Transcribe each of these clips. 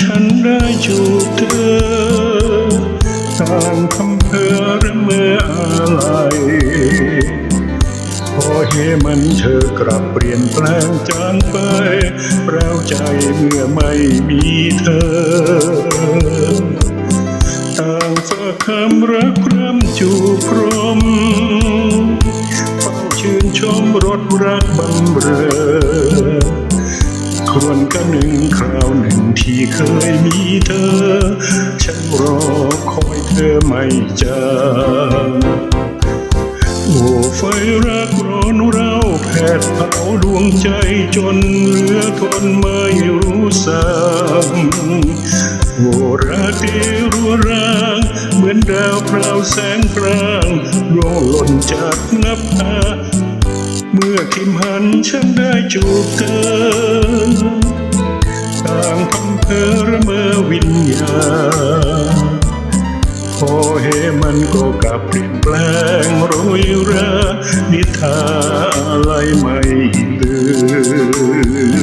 ฉันได้จูบเธอต่างคำเพอระเมื่ออะไรพอเหมันเธอกลับเปลี่ยนแปลงจางไปเราใจเมื่อไม่มีเธอ ต่างฝากคำรักพร่ำจูบพรมเฝ้าชื่นชมรสรักบำเรอ ควรกันหนึ่งคราวหนึ่งที่เคยมีเธอ ฉันรอคอยเธอไม่จางโอ้ไฟรักร้อนเราแผดเผาดวงใจจนเหลือทนไม่รู้สังโอ้ราตรีรัวราง เหมือนดาวพราวแสงกลางร่วงหล่นจากนับตา ทิมหันฉันได้จูบเธอต่างคำเพอระเมอวิญญาพอเหมันก็กลับเปลี่ยนแปลงโรยรานิทานอะไรไม่ลื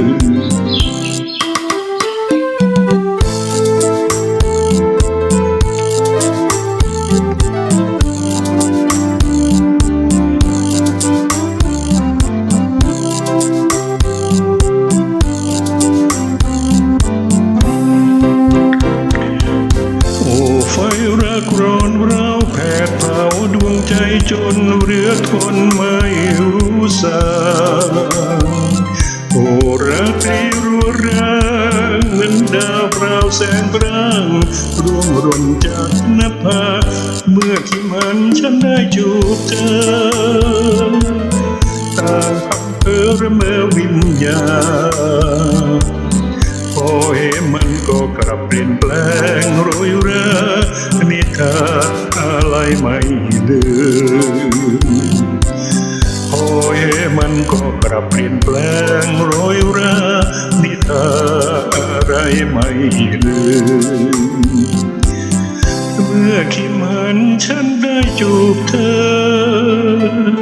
ม จนเรือทนไม่รู้สางโอราตรีรัวรางเหมือนดาวพราวแสงพร่างร่วงหล่นจากน้าเมื่อคิมันฉันได้จูบเธอต่างคำเพอระเมอวิญญาพอเห็นมันก็กลับเปลี่ยนแปลงโรยรานิทานอะ ไรไม่ลืมโอเอมันก็กลับเปลี่ยนแปลงโรยรานิทาอะไรไม่ลืม เมื่อคิดมันฉันได้จูบเธอ